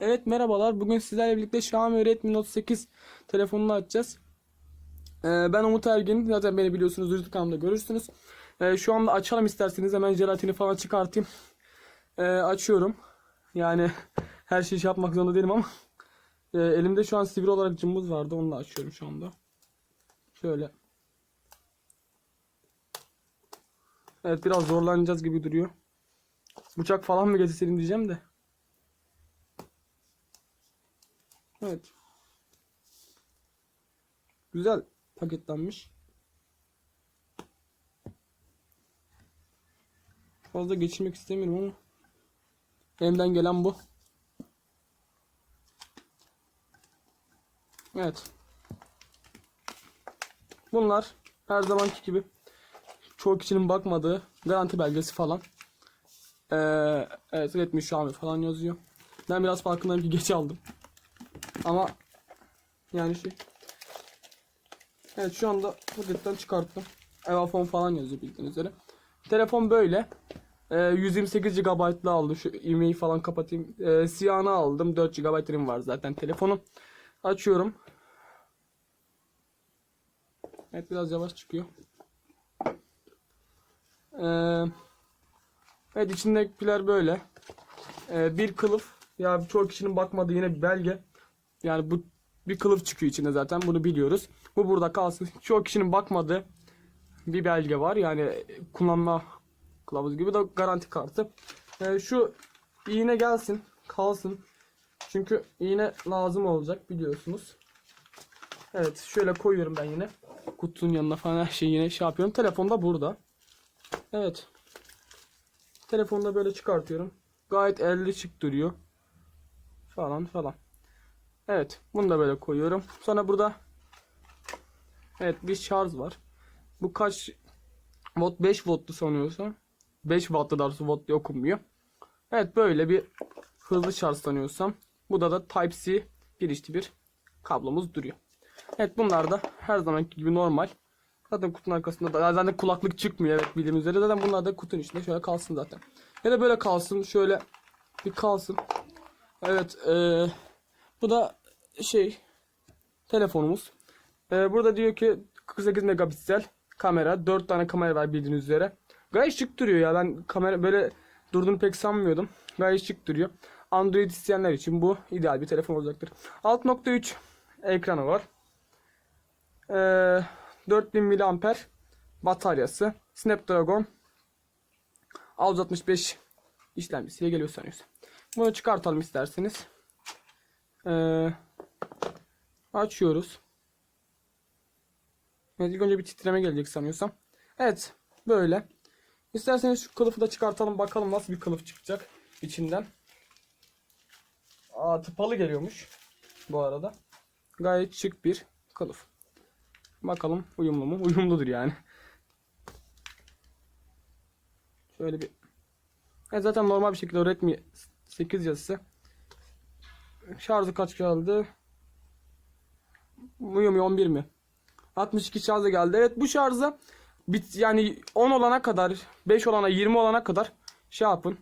Evet merhabalar. Bugün sizlerle birlikte Xiaomi Redmi Note 8 telefonunu açacağız. Ee, ben Umut Ergin. Zaten beni biliyorsunuz YouTube kanalımda görürsünüz. Ee, şu anda açalım isterseniz. Hemen jelatini falan çıkartayım. Ee, açıyorum. Yani her şeyi şey yapmak zorunda değilim ama. Ee, elimde şu an sivri olarak cımbız vardı. Onu da açıyorum şu anda. Şöyle. Evet biraz zorlanacağız gibi duruyor. Bıçak falan mı getirseydim diyeceğim de. Evet. Güzel paketlenmiş. Fazla geçirmek istemiyorum ama elimden gelen bu. Evet. Bunlar her zamanki gibi çoğu kişinin bakmadığı garanti belgesi falan. Ee, evet Redmi Xiaomi falan yazıyor. Ben biraz farkındayım ki geç aldım. Ama yani şey. Evet şu anda paketten çıkarttım. Evafon falan yazıyor bildiğiniz üzere. Telefon böyle. Ee, 128 GB'lı aldım. Şu ivmeyi falan kapatayım. Ee, siyahını aldım. 4 GB RAM var zaten telefonum. Açıyorum. Evet biraz yavaş çıkıyor. Ee, evet içindekiler böyle. Ee, bir kılıf. Ya çoğu kişinin bakmadığı yine bir belge. Yani bu bir kılıf çıkıyor içinde zaten bunu biliyoruz. Bu burada kalsın. Çoğu kişinin bakmadığı bir belge var. Yani kullanma kılavuzu gibi de garanti kartı. Ee, şu iğne gelsin kalsın. Çünkü iğne lazım olacak biliyorsunuz. Evet şöyle koyuyorum ben yine. Kutunun yanına falan her şeyi yine şey yapıyorum. Telefon da burada. Evet. Telefonu da böyle çıkartıyorum. Gayet elde şık duruyor. Falan falan. Evet. Bunu da böyle koyuyorum. Sonra burada Evet bir şarj var. Bu kaç volt 5 voltlu sanıyorsam. 5 wattlı daha doğrusu volt okunmuyor. Evet böyle bir hızlı şarj sanıyorsam. Bu da Type-C girişli bir kablomuz duruyor. Evet bunlar da her zamanki gibi normal. Zaten kutunun arkasında da zaten kulaklık çıkmıyor evet bildiğimiz üzere. Zaten bunlar da kutunun içinde şöyle kalsın zaten. Ya da böyle kalsın şöyle bir kalsın. Evet eee bu da şey telefonumuz. Ee, burada diyor ki 48 megapiksel kamera. 4 tane kamera var bildiğiniz üzere. Gayet şık duruyor ya. Ben kamera böyle durduğunu pek sanmıyordum. Gayet şık duruyor. Android isteyenler için bu ideal bir telefon olacaktır. 6.3 ekranı var. Ee, 4000 mAh bataryası. Snapdragon 665 işlemcisiyle geliyor sanıyorsam. Bunu çıkartalım isterseniz. Ee, açıyoruz. Evet ilk önce bir titreme gelecek sanıyorsam. Evet böyle. İsterseniz şu kılıfı da çıkartalım bakalım nasıl bir kılıf çıkacak içinden. Aa tıpalı geliyormuş bu arada. Gayet şık bir kılıf. Bakalım uyumlu mu? Uyumludur yani. Şöyle bir Evet zaten normal bir şekilde Redmi 8 yazısı. Şarjı kaç geldi? Xiaomi 11 mi? 62 şarjı geldi. Evet bu şarjı bit yani 10 olana kadar 5 olana 20 olana kadar şey yapın.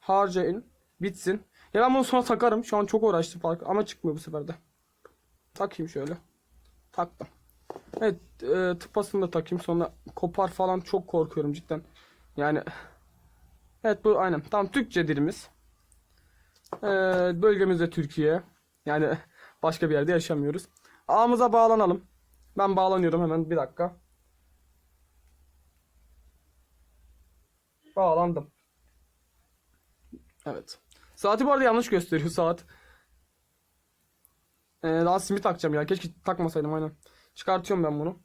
Harcayın. Bitsin. Ya ben bunu sonra takarım. Şu an çok uğraştım fark ama çıkmıyor bu sefer de. Takayım şöyle. Taktım. Evet e, tıpasını da takayım sonra kopar falan çok korkuyorum cidden. Yani Evet bu aynen. Tam Türkçe dilimiz. Ee, bölgemizde Türkiye. Yani başka bir yerde yaşamıyoruz. Ağımıza bağlanalım. Ben bağlanıyorum hemen bir dakika. Bağlandım. Evet. Saati bu arada yanlış gösteriyor saat. Ee, daha simit takacağım ya. Keşke takmasaydım aynen. Çıkartıyorum ben bunu.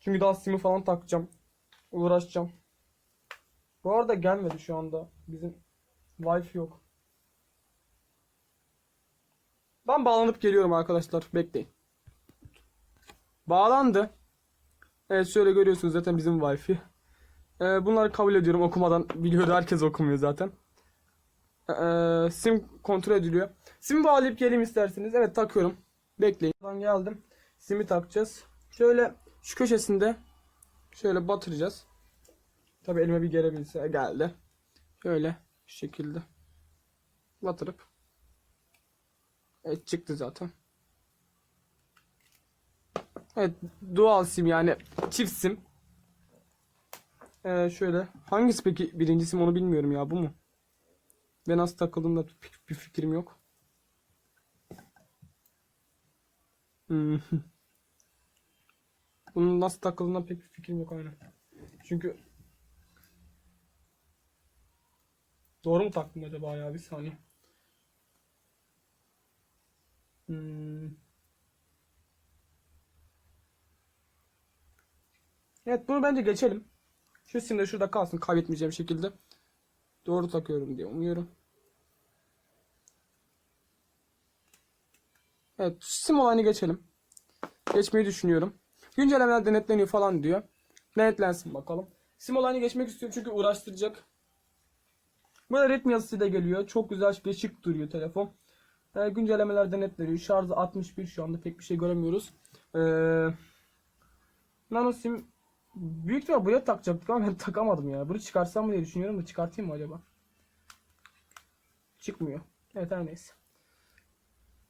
Çünkü daha simi falan takacağım. Uğraşacağım. Bu arada gelmedi şu anda. Bizim Wi-Fi yok. Ben bağlanıp geliyorum arkadaşlar. Bekleyin. Bağlandı. Evet şöyle görüyorsunuz zaten bizim Wi-Fi. Ee, bunları kabul ediyorum okumadan. Biliyordu herkes okumuyor zaten. Ee, sim kontrol ediliyor. Sim bağlayıp geleyim isterseniz. Evet takıyorum. Bekleyin. Ben geldim. Simi takacağız. Şöyle şu köşesinde şöyle batıracağız. Tabi elime bir gelebilse geldi. Şöyle şu şekilde. batırıp Evet çıktı zaten. Evet dual sim yani çift sim. Ee, şöyle hangisi peki birinci sim onu bilmiyorum ya bu mu? Ve nasıl takıldığında bir, bir fikrim yok. Hmm. Bunun nasıl takıldığından pek bir fikrim yok aynen. Çünkü Doğru mu taktım acaba ya bir saniye. Hmm. Evet bunu bence geçelim. Şu sim de şurada kalsın kaybetmeyeceğim şekilde. Doğru takıyorum diye umuyorum. Evet sim olayını geçelim. Geçmeyi düşünüyorum. Güncellemeler denetleniyor falan diyor. Denetlensin bakalım. Sim olayını geçmek istiyorum çünkü uğraştıracak. Burada Redmi yazısı da geliyor. Çok güzel bir şık duruyor telefon. Ee, güncellemeler denetleniyor. Şarjı 61 şu anda pek bir şey göremiyoruz. Ee, nano sim büyük ihtimal buraya takacaktık ama ben takamadım ya. Bunu çıkarsam mı diye düşünüyorum da çıkartayım mı acaba? Çıkmıyor. Evet her neyse.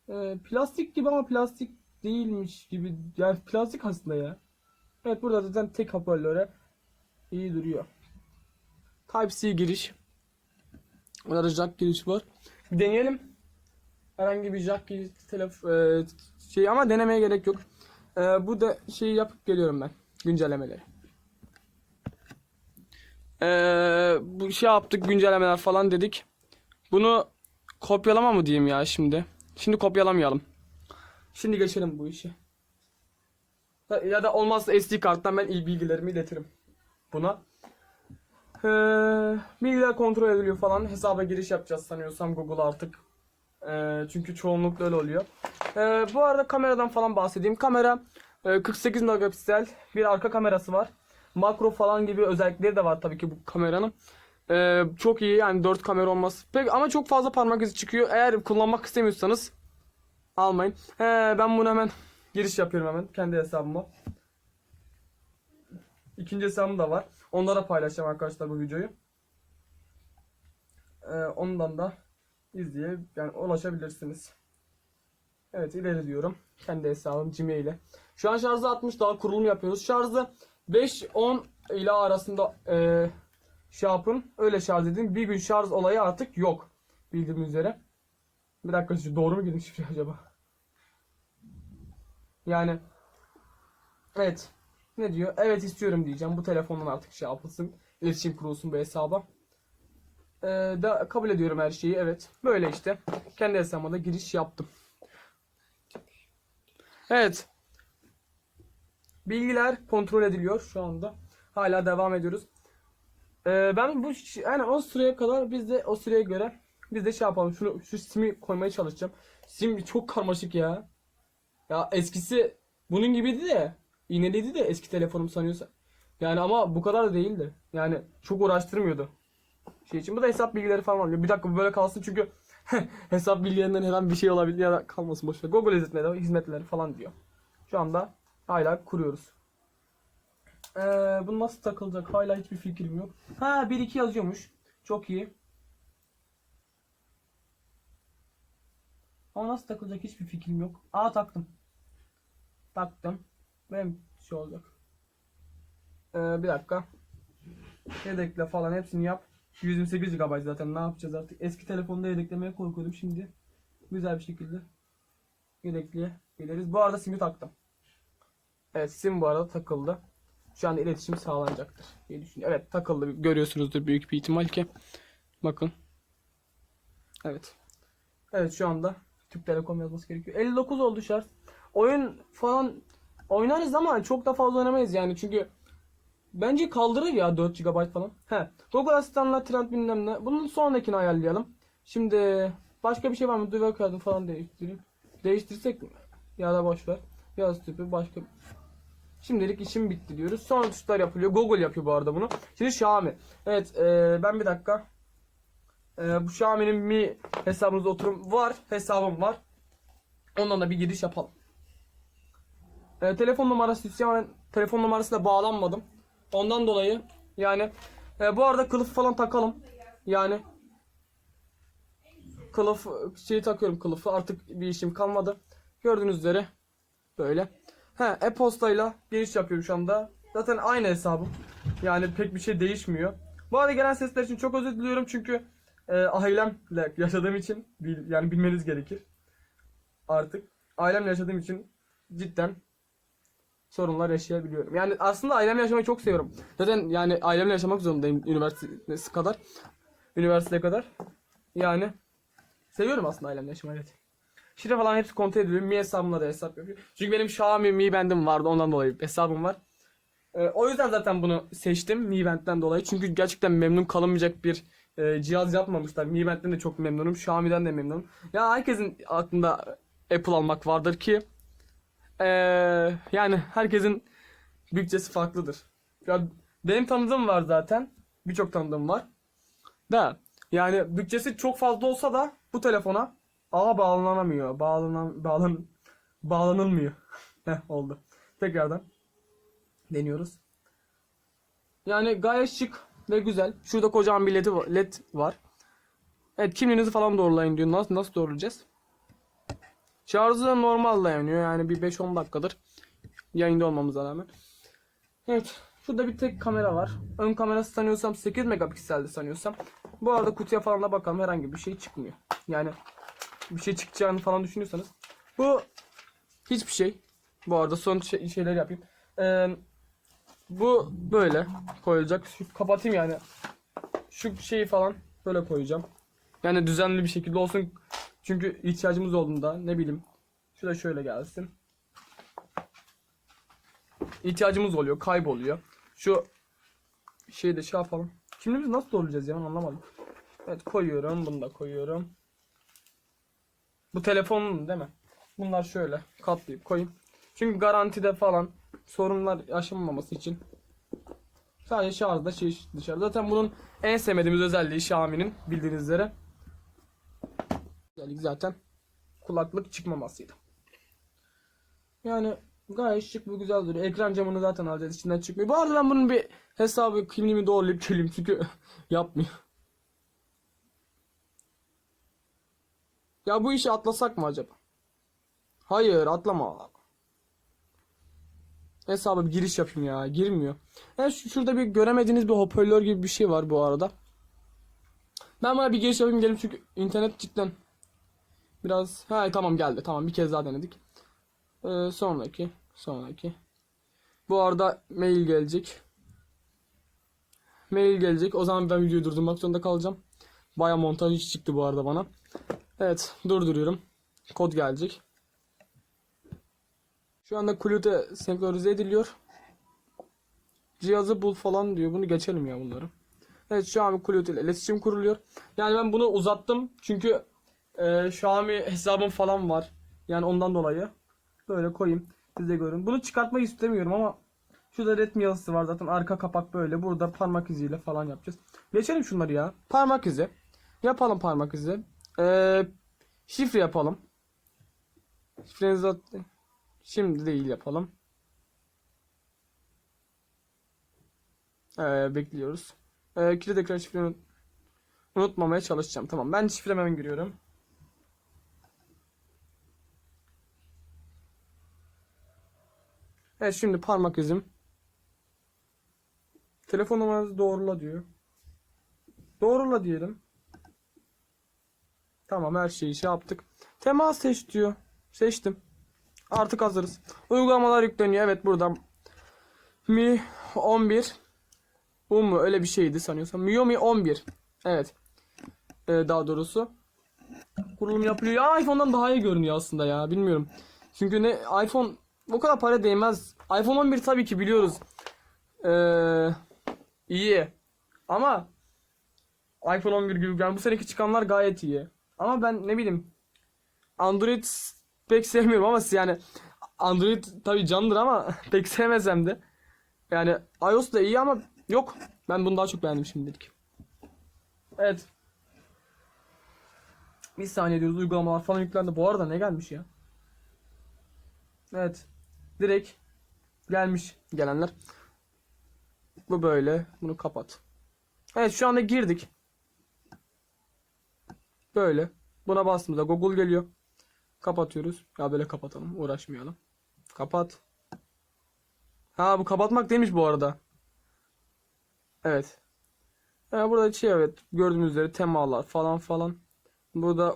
Ee, plastik gibi ama plastik değilmiş gibi. Yani plastik aslında ya. Evet burada zaten tek hoparlöre iyi duruyor. Type-C giriş. Burada jack giriş var. Bir deneyelim. Herhangi bir jack giriş telef e, şey ama denemeye gerek yok. E, bu da şeyi yapıp geliyorum ben. Güncellemeleri. E, bu şey yaptık güncellemeler falan dedik. Bunu kopyalama mı diyeyim ya şimdi. Şimdi kopyalamayalım. Şimdi geçelim bu işi. Ya da olmazsa SD karttan ben il bilgilerimi iletirim. Buna. Ee, bilgiler kontrol ediliyor falan. Hesaba giriş yapacağız sanıyorsam Google artık. Ee, çünkü çoğunlukla öyle oluyor. Ee, bu arada kameradan falan bahsedeyim. Kamera e, 48 megapiksel bir arka kamerası var. Makro falan gibi özellikleri de var tabii ki bu kameranın. Ee, çok iyi yani 4 kamera olması. Pek ama çok fazla parmak izi çıkıyor. Eğer kullanmak istemiyorsanız almayın. He, ben bunu hemen giriş yapıyorum hemen kendi hesabıma. İkinci hesabım da var. Onlara paylaşacağım arkadaşlar bu videoyu. Ee, ondan da izleye yani ulaşabilirsiniz. Evet ileri diyorum. Kendi hesabım Gmail ile. Şu an şarjı 60 daha kurulum yapıyoruz. Şarjı 5-10 ile arasında e, şey yapın. Öyle şarj edin. Bir gün şarj olayı artık yok. Bildiğim üzere. Bir dakika şu doğru mu girmiş şifre acaba? Yani evet. Ne diyor? Evet istiyorum diyeceğim. Bu telefondan artık şey yapılsın. İletişim kurulsun bu hesaba. Ee, da kabul ediyorum her şeyi. Evet. Böyle işte. Kendi hesabıma da giriş yaptım. Evet. Bilgiler kontrol ediliyor şu anda. Hala devam ediyoruz. Ee, ben bu yani o süreye kadar biz de o süreye göre biz de şey yapalım. Şunu şu simi koymaya çalışacağım. Sim çok karmaşık ya. Ya eskisi bunun gibiydi de iğneliydi de eski telefonum sanıyorsa. Yani ama bu kadar da değildi. Yani çok uğraştırmıyordu. Şey için bu da hesap bilgileri falan var. Bir dakika bu böyle kalsın çünkü hesap bilgilerinden herhangi bir şey olabilir ya da kalmasın boşver. Google hizmetleri, hizmetleri falan diyor. Şu anda hala kuruyoruz. Ee, bu nasıl takılacak? Hala hiçbir fikrim yok. Ha 1-2 yazıyormuş. Çok iyi. Ama nasıl takılacak hiçbir fikrim yok. Aa taktım. Taktım. Benim şey olacak. Ee, bir dakika. Yedekle falan hepsini yap. 128 GB zaten ne yapacağız artık. Eski telefonda yedeklemeye korkuyordum şimdi. Güzel bir şekilde yedekliye geliriz. Bu arada sim'i taktım. Evet sim bu arada takıldı. Şu anda iletişim sağlanacaktır diye düşünüyorum. Evet takıldı. Görüyorsunuzdur büyük bir ihtimal ki. Bakın. Evet. Evet şu anda Türk Telekom yazması gerekiyor. 59 oldu şarj. Oyun falan oynarız ama çok da fazla oynamayız yani çünkü bence kaldırır ya 4 GB falan. He. Google Asistan'la trend bilmem ne. Bunun sonrakini ayarlayalım. Şimdi başka bir şey var mı? Duvar kağıdı falan değiştireyim. Değiştirsek mi? Ya da boş ver. Yaz tipi başka Şimdilik işim bitti diyoruz. Sonra tuşlar yapılıyor. Google yapıyor bu arada bunu. Şimdi Xiaomi. Evet e, ben bir dakika. E, bu Xiaomi'nin Mi hesabınızda oturum var. Hesabım var. Ondan da bir giriş yapalım. E, telefon numarası Xiaomi telefon numarasıyla bağlanmadım. Ondan dolayı yani e, bu arada kılıf falan takalım. Yani kılıf şeyi takıyorum kılıfı. Artık bir işim kalmadı. Gördüğünüz üzere böyle. He e-postayla giriş yapıyorum şu anda. Zaten aynı hesabım. Yani pek bir şey değişmiyor. Bu arada gelen sesler için çok özür diliyorum çünkü e, ailemle yaşadığım için bil- yani bilmeniz gerekir. Artık ailemle yaşadığım için cidden sorunlar yaşayabiliyorum. Yani aslında ailemle yaşamayı çok seviyorum. Zaten yani ailemle yaşamak zorundayım üniversitesi kadar. Üniversiteye kadar. Yani seviyorum aslında ailemle yaşamayı. Evet. Şifre falan hepsi kontrol ediliyor. Mi hesabımla da hesap yapıyor. Çünkü benim Xiaomi Mi Band'im vardı ondan dolayı hesabım var. Ee, o yüzden zaten bunu seçtim Mi Band'den dolayı. Çünkü gerçekten memnun kalınmayacak bir e, cihaz yapmamışlar. Mi Band'den de çok memnunum. Xiaomi'den de memnunum. Ya herkesin aklında Apple almak vardır ki ee, yani herkesin bütçesi farklıdır. Ya benim tanıdığım var zaten. Birçok tanıdığım var. Da yani bütçesi çok fazla olsa da bu telefona ağa bağlanamıyor. Bağlanan bağlan bağlanılmıyor. Heh oldu. Tekrardan deniyoruz. Yani gayet şık ve güzel. Şurada kocaman bir led var. Evet kimliğinizi falan doğrulayın diyor. Nasıl nasıl doğrulayacağız? Şarjı da normal dayanıyor. Yani bir 5-10 dakikadır yayında olmamıza rağmen. Evet. Şurada bir tek kamera var. Ön kamerası sanıyorsam 8 megapikselde sanıyorsam. Bu arada kutuya falan da bakalım herhangi bir şey çıkmıyor. Yani bir şey çıkacağını falan düşünüyorsanız. Bu hiçbir şey. Bu arada son şey, şeyler yapayım. Ee, bu böyle koyulacak. Şu kapatayım yani. Şu şeyi falan böyle koyacağım. Yani düzenli bir şekilde olsun. Çünkü ihtiyacımız olduğunda ne bileyim. Şu da şöyle gelsin. İhtiyacımız oluyor, kayboluyor. Şu şeyi de şey yapalım. Kimliğimizi nasıl doğrulayacağız ya ben anlamadım. Evet koyuyorum, bunu da koyuyorum. Bu telefonun değil mi? Bunlar şöyle katlayıp koyayım. Çünkü garantide falan sorunlar yaşanmaması için sadece şarjda şey dışarı. Zaten bunun en sevmediğimiz özelliği Xiaomi'nin bildiğiniz üzere. Özellik zaten kulaklık çıkmamasıydı. Yani gayet şık ve güzel duruyor. Ekran camını zaten alacağız içinden çıkmıyor. Bu arada ben bunun bir hesabı kimliğimi doğrulayıp geleyim çünkü yapmıyor. Ya bu işi atlasak mı acaba? Hayır atlama. Hesaba bir giriş yapayım ya. Girmiyor. Evet şu, şurada bir göremediğiniz bir hoparlör gibi bir şey var bu arada. Ben buna bir giriş yapayım gelin çünkü internet cidden biraz... Ha tamam geldi. Tamam bir kez daha denedik. Ee, sonraki. Sonraki. Bu arada mail gelecek. Mail gelecek. O zaman ben videoyu durdurmak zorunda kalacağım. Baya montaj iş çıktı bu arada bana. Evet durduruyorum. Kod gelecek. Şu anda Qlute senkronize ediliyor. Cihazı bul falan diyor. Bunu geçelim ya bunları. Evet Xiaomi Qlute ile iletişim kuruluyor. Yani ben bunu uzattım. Çünkü e, Xiaomi hesabım falan var. Yani ondan dolayı. Böyle koyayım. Siz de görün. Bunu çıkartmak istemiyorum ama Şurada Redmi yazısı var zaten arka kapak böyle. Burada parmak iziyle falan yapacağız. Geçelim şunları ya. Parmak izi. Yapalım parmak izi. Ee, şifre yapalım. Şifrenizi at- Şimdi değil yapalım. Ee, bekliyoruz. Ee, kilit ekran şifreni unut- unutmamaya çalışacağım. Tamam ben şifremi hemen giriyorum. Evet şimdi parmak izim. Telefon numaranızı doğrula diyor. Doğrula diyelim. Tamam her şeyi şey yaptık. Temas seç diyor. Seçtim. Artık hazırız. Uygulamalar yükleniyor. Evet buradan Mi 11 Bu mu? Öyle bir şeydi sanıyorsam. Xiaomi 11. Evet. Ee, daha doğrusu. Kurulum yapılıyor. Ya iPhone'dan daha iyi görünüyor aslında ya. Bilmiyorum. Çünkü ne iPhone o kadar para değmez. iPhone 11 tabii ki biliyoruz. Ee, iyi. Ama iPhone 11 gibi yani bu seneki çıkanlar gayet iyi. Ama ben ne bileyim Android pek sevmiyorum ama yani Android tabii candır ama pek sevmesem de. Yani iOS da iyi ama yok. Ben bunu daha çok beğendim şimdilik. Evet. Bir saniye diyoruz uygulamalar falan yüklendi. Bu arada ne gelmiş ya? Evet. Direkt gelmiş gelenler. Bu böyle. Bunu kapat. Evet şu anda girdik. Böyle. Buna bastığımızda Google geliyor. Kapatıyoruz. Ya böyle kapatalım. Uğraşmayalım. Kapat. Ha bu kapatmak demiş bu arada. Evet. Ya burada şey evet gördüğünüz üzere temalar falan falan. Burada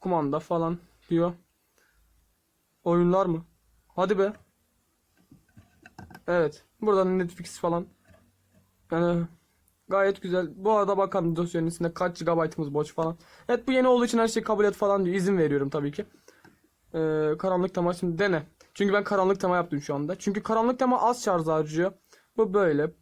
kumanda falan diyor. Oyunlar mı? Hadi be. Evet. Burada Netflix falan. Yani gayet güzel. Bu arada bakalım dosyanın içinde kaç GB'ımız boş falan. Evet bu yeni olduğu için her şeyi kabul et falan diyor. İzin veriyorum tabii ki. Ee, karanlık tema şimdi dene. Çünkü ben karanlık tema yaptım şu anda. Çünkü karanlık tema az şarj harcıyor. Bu böyle.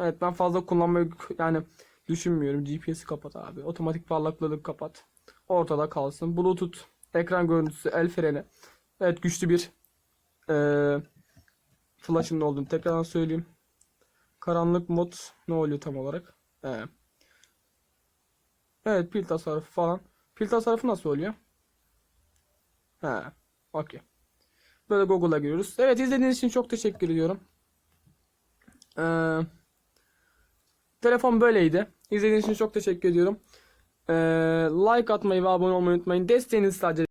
Evet ben fazla kullanmayı yani düşünmüyorum. GPS'i kapat abi. Otomatik parlaklığı kapat. Ortada kalsın. Bluetooth, ekran görüntüsü, el freni. Evet güçlü bir eee flash'ın olduğunu tekrardan söyleyeyim. Karanlık mod ne oluyor tam olarak? Ee, evet pil tasarrufu falan. Pil tasarrufu nasıl oluyor? He, okey. Böyle Google'a giriyoruz. Evet izlediğiniz için çok teşekkür ediyorum. Ee, telefon böyleydi. İzlediğiniz için çok teşekkür ediyorum. Ee, like atmayı ve abone olmayı unutmayın. Desteğiniz sadece